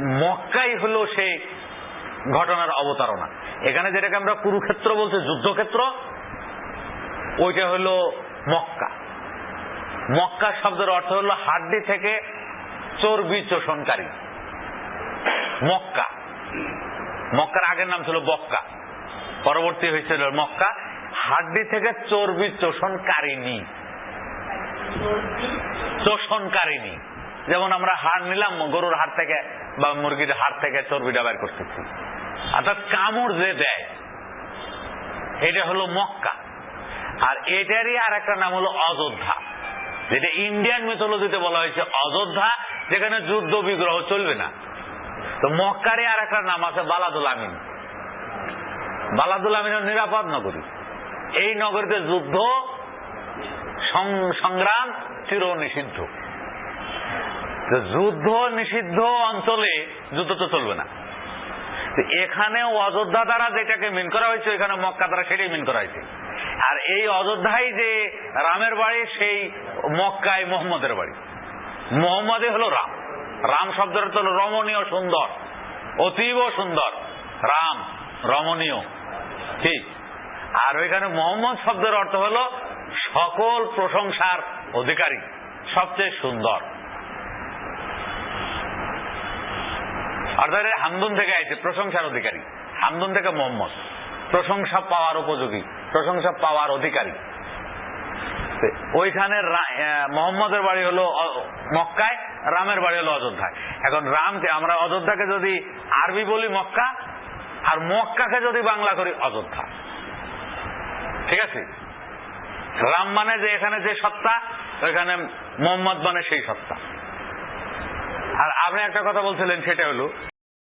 মক্কাই হলো সেই ঘটনার অবতারণা। এখানে যেটাকে আমরা কুরুক্ষেত্র বলছি, যুদ্ধক্ষেত্র, ওইটা হলো মক্কা। মক্কা শব্দের অর্থ হলো হাড্ডি থেকে চর্বি চোষণকারী মক্কা। মক্কার আগের নাম ছিল বক্কা। পরবর্তী হয়েছিল মক্কা। হাড্ডি থেকে চর্বি চোষণকারিনী চোষণকারিনী যেমন আমরা হাড় নিলাম, গরুর হাড় থেকে বা মুরগির হাড় থেকে চর্বিটা বের করতেছি। অর্থাৎ কামড় যে দেয়, এটা হলো মক্কা। আর এটারই আর একটা নাম হলো অযোধ্যা। যেটা ইন্ডিয়ান মিথোলজিতে বলা হয়েছে, অযোধ্যা, যেখানে যুদ্ধ বিগ্রহ চলবে না। তো মক্কারই আর একটা নাম আছে বালাদুল আমিন। বালাদুল আমিনের নিরাপদ নগরী। এই নগরীতে যুদ্ধ সংগ্রাম চির নিষিদ্ধ যুদ্ধ নিষিদ্ধ অঞ্চলে যুদ্ধ তো চলবে না। তো এখানে অযোধ্যা দ্বারা যেটাকে মিন করা হয়েছে এখানে মক্কা দ্বারা সেটাই মিন করা হয়েছে। আর এই অযোধ্যায় যে রামের বাড়ি, সেই মক্কায় মোহাম্মদের বাড়ি। মোহাম্মদে হলো রাম। রাম অর্থ হলো রমণীয় সুন্দর, অতীব সুন্দর। রাম রমণীয়, ঠিক। আর ওইখানে মোহাম্মদ শব্দের অর্থ হলো সকল প্রশংসার অধিকারী, সবচেয়ে সুন্দর। অর্থাৎ হামদুন থেকে আইছে, প্রশংসার অধিকারী। হামদুন থেকে মোহাম্মদ। প্রশংসা পাওয়ার উপযোগী, প্রশংসা পাওয়ার অধিকারী। ওইখানে মোহাম্মদের বাড়ি হলো মক্কায়, রামের বাড়ি হলো অযোধ্যায়। এখন রামকে আমরা অযোধ্যাকে যদি আরবি বলি মক্কা, আর মক্কাকে যদি বাংলা করি অযোধ্যা। ঠিক আছে? রাম মানে যে এখানে যে সত্তা, ওইখানে মোহাম্মদ মানে সেই সত্তা। আর আপনি একটা কথা বলছিলেন, সেটা হলো